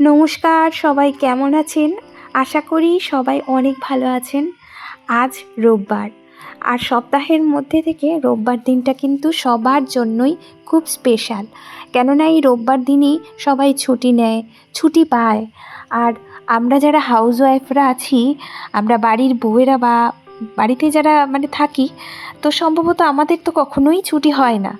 নমস্কার, সবাই কেমন আছেন? আশা করি সবাই অনেক ভালো আছেন। আজ রোববার। আর সপ্তাহের মধ্যে থেকে রোববার দিনটা কিন্তু সবার জন্যই খুব স্পেশাল। কেননা এই রোববার দিনই সবাই ছুটি নেয়, ছুটি পায়। আর আমরা যারা হাউস ওয়াইফরা আছি, আমরা বাড়ির বউয়েরা বা বাড়িতে যারা মানে থাকি, তো সম্ভবত আমাদের তো কখনোই ছুটি হয় না।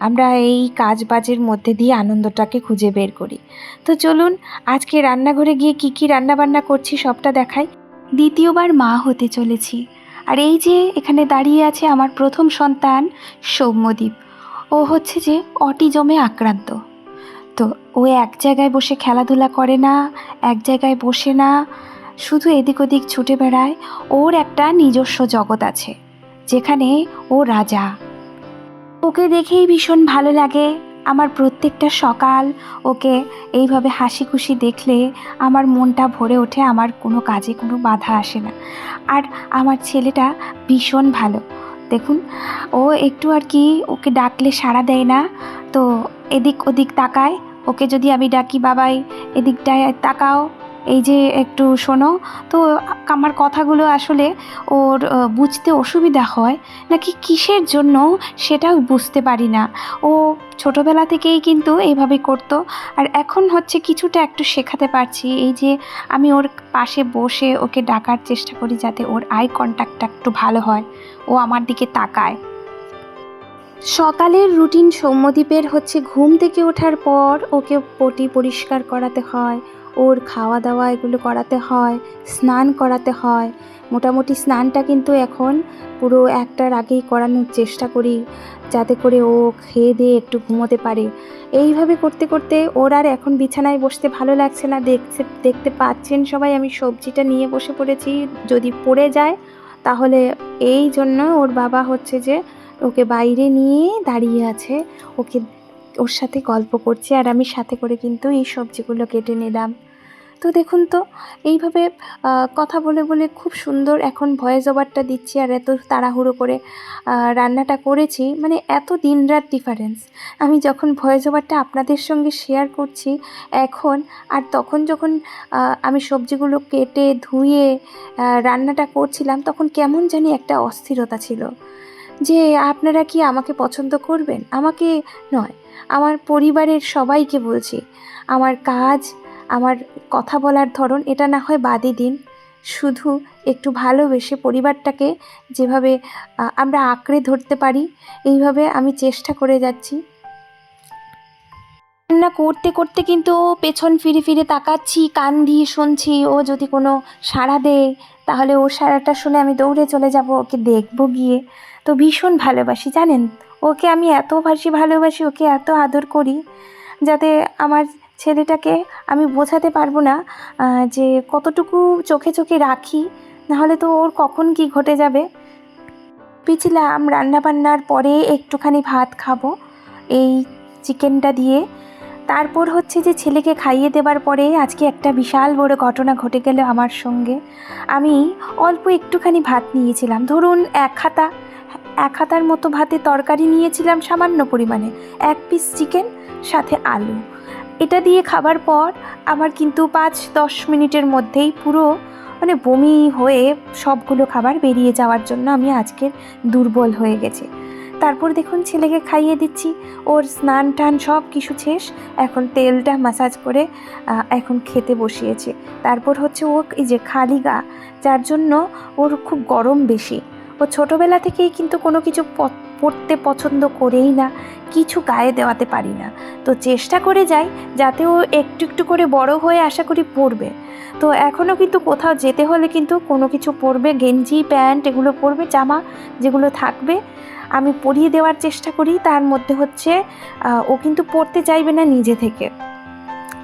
আমরা এই কাজ বাজের মধ্যে দিয়ে আনন্দটাকে খুঁজে বের করি। তো চলুন, আজকে রান্নাঘরে গিয়ে কি কি রান্না বান্না করছি সবটা দেখাই। দ্বিতীয়বার মা হতে চলেছি। আর এই যে এখানে দাঁড়িয়ে আছে আমার প্রথম সন্তান সৌম্যদীপ। ও হচ্ছে যে অটিজমে আক্রান্ত। তো ও এক জায়গায় বসে খেলাধুলা করে না, এক জায়গায় বসে না, শুধু এদিক ওদিক ছুটে বেড়ায়। ওর একটা নিজস্ব জগৎ আছে, যেখানে ও রাজা। ওকে দেখেই ভীষণ ভালো লাগে। আমার প্রত্যেকটা সকাল ওকে এইভাবে হাসি খুশি দেখলে আমার মনটা ভরে ওঠে, আমার কোনো কাজে কোনো বাধা আসে না। আর আমার ছেলেটা ভীষণ ভালো। দেখুন, ও একটু আর কি ওকে ডাকলে সাড়া দেয় না। তো এদিক ওদিক তাকায়, ওকে যদি আমি ডাকি, বাবাই, এদিকটায় তাকাও। এই যে একটু শোনো, তো আমার কথাগুলো আসলে ওর বুঝতে অসুবিধা হয়, নাকি কিসের জন্য সেটাও বুঝতে পারি না। ও ছোটোবেলা থেকেই কিন্তু এইভাবে করতো, আর এখন হচ্ছে কিছুটা একটু শেখাতে পারছি, এই যে আমি ওর পাশে বসে ওকে ডাকার চেষ্টা করি যাতে ওর আই কন্ট্যাক্টটা একটু ভালো হয়, ও আমার দিকে তাকায়। সকালের রুটিন সৌম্যদ্বীপের হচ্ছে ঘুম থেকে ওঠার পর ওকে পটি পরিষ্কার করাতে হয় ওর খাওয়া দাওয়া এগুলো করাতে হয়, স্নান করাতে হয়। মোটামুটি স্নানটা কিন্তু এখন পুরো একটার আগেই করানোর চেষ্টা করি, যাতে করে ও খেয়ে দিয়ে একটু ঘুমোতে পারে। এইভাবে করতে করতে ওর আর এখন বিছানায় বসতে ভালো লাগছে না। দেখছে, দেখতে পাচ্ছেন সবাই, আমি সবজিটা নিয়ে বসে পড়েছি। যদি পড়ে যায়, তাহলে এই জন্য ওর বাবা হচ্ছে যে ওকে বাইরে নিয়ে দাঁড়িয়ে আছে। ওকে, ওর সাথে গল্প করছি আর আমি সাথে করে কিন্তু এই সবজিগুলো কেটে নিলাম। তো দেখুন তো, এইভাবে কথা বলে বলে খুব সুন্দর এখন ভয়েস ওভারটা দিচ্ছি আর এত তাড়াহুড়ো করে রান্নাটা করেছি। মানে এত দিন রাত ডিফারেন্স আমি যখন ভয়েস ওভারটা আপনাদের সঙ্গে শেয়ার করছি, এখন আর তখন যখন আমি সবজিগুলো কেটে ধুয়ে রান্নাটা করছিলাম, তখন কেমন জানি একটা অস্থিরতা ছিল। যে আপনারা কি আমাকে পছন্দ করবেন? আমাকে নয়, আমার পরিবারের সবাইকে বলছি, আমার কাজ আমার কথা বলার ধরন এটা না হয় বাদই দিন। শুধু একটু ভালোবেসে পরিবারটাকে যেভাবে আমরা আঁকড়ে ধরতে পারি, এইভাবে আমি চেষ্টা করে যাচ্ছি। রান্না করতে করতে কিন্তু পেছন ফিরে ফিরে তাকাচ্ছি, কান দিয়ে শুনছি, ও যদি কোনো সাড়া দেয়, তাহলে ওর সাড়াটা শুনে আমি দৌড়ে চলে যাব, ওকে দেখব গিয়ে। তো ভীষণ ভালোবাসি, জানেন? ওকে আমি এত ভাসি ভালোবাসি, ওকে এত আদর করি, যাতে আমার ছেলেটাকে আমি বোঝাতে পারব না যে কতটুকু চোখে চোখে রাখি, নাহলে তো ওর কখন কি ঘটে যাবে। ভেবেছিলাম রান্নাবান্নার পরে একটুখানি ভাত খাব, এই চিকেনটা দিয়ে। তারপর হচ্ছে যে ছেলেকে খাইয়ে দেবার পরে আজকে একটা বিশাল বড় ঘটনা ঘটে গেল আমার সঙ্গে। আমি অল্প একটুখানি ভাত নিয়েছিলাম, ধরুন এক হাতা, এক হাতার মতো ভাতে তরকারি নিয়েছিলাম সামান্য পরিমাণে, এক পিস চিকেন সাথে আলু। এটা দিয়ে খাবার পর আমার কিন্তু পাঁচ দশ মিনিটের মধ্যেই পুরো মানে বমি হয়ে সবগুলো খাবার বেরিয়ে যাওয়ার জন্য আমি আজকের দুর্বল হয়ে গেছি। তারপর দেখুন ছেলেকে খাইয়ে দিচ্ছি, ওর স্নান টান সব কিছু শেষ, এখন তেলটা মাসাজ করে এখন খেতে বসিয়েছে। তারপর হচ্ছে ও এই যে খালি গা, যার জন্য ওর খুব গরম বেশি। ও ছোটোবেলা থেকেই কিন্তু কোনো কিছু প- পরতে পছন্দ করেই না, কিছু গায়ে দেওয়াতে পারি না। তো চেষ্টা করে যাই, যাতে ও একটু একটু করে বড় হয়ে আশা করি পরবে তো এখনও কিন্তু কোথাও যেতে হলে কিন্তু কোনো কিছু পরবে গেঞ্জি, প্যান্ট এগুলো পরবে জামা যেগুলো থাকবে, আমি পরিয়ে দেওয়ার চেষ্টা করি। তার মধ্যে হচ্ছে ও কিন্তু পড়তে চাইবে না নিজে থেকে।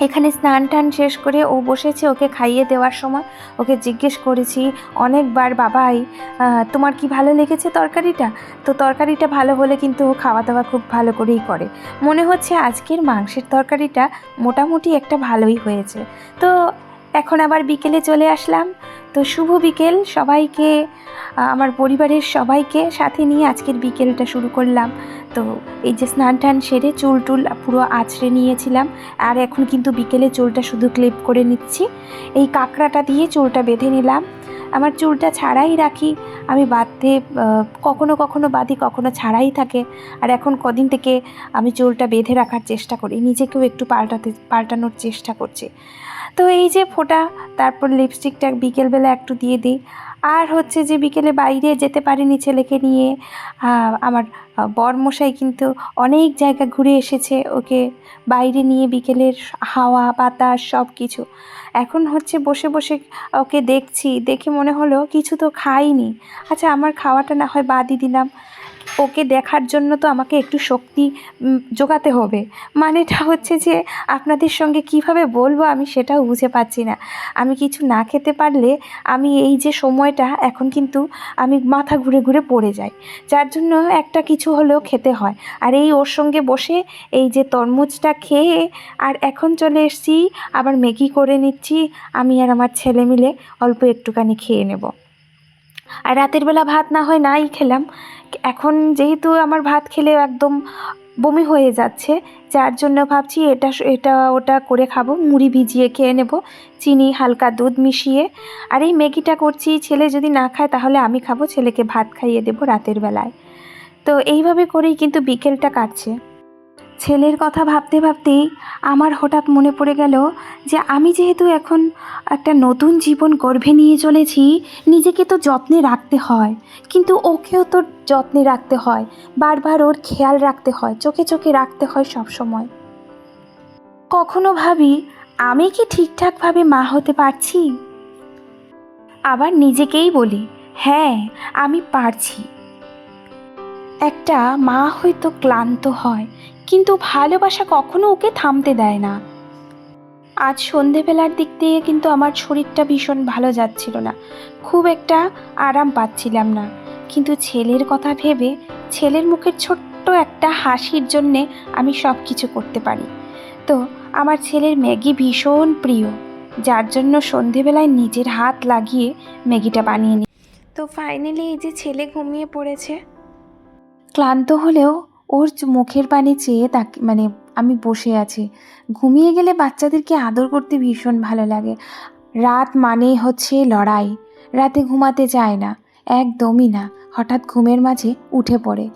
এখানে স্নান টান শেষ করে ও বসেছে ওকে খাইয়ে দেওয়ার সময়। ওকে জিজ্ঞেস করেছি, অনেকবার বাবাই তোমার কি ভালো লেগেছে তরকারিটা? তো তরকারিটা ভালো হলে কিন্তু ও খাওয়া দাওয়া খুব ভালো করেই করে। মনে হচ্ছে আজকের মাংসের তরকারিটা মোটামুটি একটা ভালোই হয়েছে। তো এখন আবার বিকেলে চলে আসলাম। তো শুভ বিকেল। সবাইকে আমার পরিবারের সবাইকে সাথে নিয়ে আজকের বিকেলটা শুরু করলাম। তো এই যে স্নান টান সেরে চুল টুল পুরো আছড়ে নিয়েছিলাম। আর এখন কিন্তু বিকেলে চুলটা শুধু ক্লিপ করে নিচ্ছি। এই কাঁকড়াটা দিয়ে চুলটা বেঁধে নিলাম। আমার চুলটা ছাড়াই রাখি। আমি বাঁধতে কখনো কখনো বাঁধি, কখনো ছাড়াই থাকে। আর এখন কদিন থেকে আমি চুলটা বেঁধে রাখার চেষ্টা করি। নিজেকেও একটু পাল্টাতে, পাল্টানোর চেষ্টা করছি। তো এই যে ফোটা, তারপর লিপস্টিকটা বিকেলবেলা একটু দিয়ে দিই। আর হচ্ছে যে বিকেলে বাইরে যেতে পারিনি ছেলেকে নিয়ে আমার বরমশাই কিন্তু অনেক জায়গা ঘুরে এসেছে ওকে বাইরে নিয়ে বিকেলের হাওয়া, বাতাস সব কিছু এখন হচ্ছে বসে বসে ওকে দেখছি, দেখে মনে হলো কিছু তো খাইনি। আচ্ছা আমার খাওয়াটা না হয় বাদই দিলাম। ওকে দেখার জন্য তো আমাকে একটু শক্তি জোগাতে হবে। মানেটা হচ্ছে যে আপনাদের সঙ্গে কীভাবে বলব আমি সেটাও বুঝে পাচ্ছি না। আমি কিছু না খেতে পারলে আমি এই যে সময়টা, এখন কিন্তু আমি মাথা ঘুরে ঘুরে পড়ে যাই। যার জন্য একটা কিছু হলেও খেতে হয়। আর এই ওর সঙ্গে বসে এই যে তরমুজটা খেয়ে আর এখন চলে এসেছি, আবার ম্যাগি করে নিচ্ছি, আমি আর আমার ছেলে মিলে অল্প একটুখানি খেয়ে নেব। আর রাতের বেলা ভাত না হয় নাই খেলাম। এখন যেহেতু আমার ভাত খেলে একদম বমি হয়ে যাচ্ছে, যার জন্য ভাবছি এটা এটা ওটা করে খাব, মুড়ি ভিজিয়ে খেয়ে নেব, চিনি, হালকা দুধ মিশিয়ে। আর এই ম্যাগিটা করছি, ছেলে যদি না খায় তাহলে আমি খাব, ছেলেকে ভাত খাইয়ে দেবো রাতের বেলায়। তো এইভাবে করেই কিন্তু বিকেলটা কাটছে। ছেলের কথা ভাবতে ভাবতেই আমার হঠাৎ মনে পড়ে গেল যে আমি যেহেতু এখন একটা নতুন জীবন গর্ভে নিয়ে চলেছি, নিজেকে তো যত্নে রাখতে হয়। কিন্তু ওকেও তো যত্নে রাখতে হয়, বারবার ওর খেয়াল রাখতে হয়, চোখে চোখে রাখতে হয় সব সময় কখনো ভাবি, আমি কি ঠিকঠাকভাবে মা হতে পারছি? আবার নিজেকেই বলি হ্যাঁ আমি পারছি। একটা মা হয়তো ক্লান্ত হয় কিন্তু ভালোবাসা কখনো ওকে থামতে দেয় না। আজ সন্ধেবেলার দিক দিয়ে কিন্তু আমার শরীরটা ভীষণ ভালো যাচ্ছিল না। খুব একটা আরাম পাচ্ছিলাম না। কিন্তু ছেলের কথা ভেবে ছেলের মুখের ছোট্ট একটা হাসির জন্যে আমি সব কিছু করতে পারি। তো আমার ছেলের ম্যাগি ভীষণ প্রিয়, যার জন্য সন্ধেবেলায় নিজের হাত লাগিয়ে ম্যাগিটা বানিয়ে নিই তো ফাইনালি এই যে ছেলে ঘুমিয়ে পড়েছে, ক্লান্ত হলেও ওর মুখের পানি চেয়ে তাকে মানে আমি বসে আছি। ঘুমিয়ে গেলে বাচ্চাদেরকে আদর করতে ভীষণ ভালো লাগে। রাত মানেই হচ্ছে লড়াই। রাতে ঘুমাতে চায় না। একদমই না। হঠাৎ ঘুমের মাঝে উঠে পড়ে।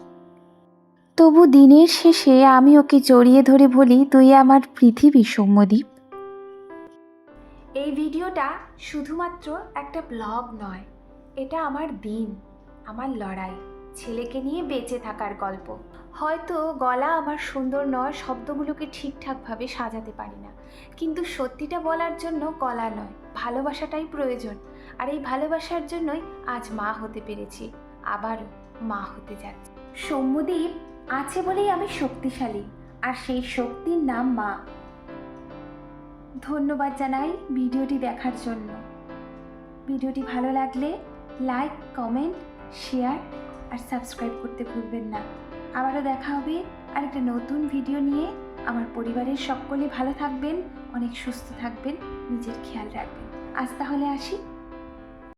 তবু দিনের শেষে আমি ওকে জড়িয়ে ধরে বলি, তুই আমার পৃথিবী সৌম্যদীপ। এই ভিডিওটা শুধুমাত্র একটা ব্লগ নয়। এটা আমার দিন, আমার লড়াই। ছেলেকে নিয়ে বেঁচে থাকার গল্প। হয়তো গলা আমার সুন্দর নয়, শব্দগুলোকে ঠিকঠাকভাবে সাজাতে পারি না। কিন্তু সত্যিটা বলার জন্য গলা নয়, ভালোবাসাটাই প্রয়োজন। আর এই ভালোবাসার জন্যই আজ মা হতে পেরেছি, আবারও মা হতে যাচ্ছি। সৌম্যদীপ আছে বলেই আমি শক্তিশালী, আর সেই শক্তির নাম মা। ধন্যবাদ জানাই ভিডিওটি দেখার জন্য। ভিডিওটি ভালো লাগলে লাইক, কমেন্ট, শেয়ার আর সাবস্ক্রাইব করতে ভুলবেন না। আবারও দেখা হবে আর একটা নতুন ভিডিও নিয়ে। আমার পরিবারের সকলে ভালো থাকবেন, অনেক সুস্থ থাকবেন, নিজের খেয়াল রাখবেন। আজ তাহলে আসি।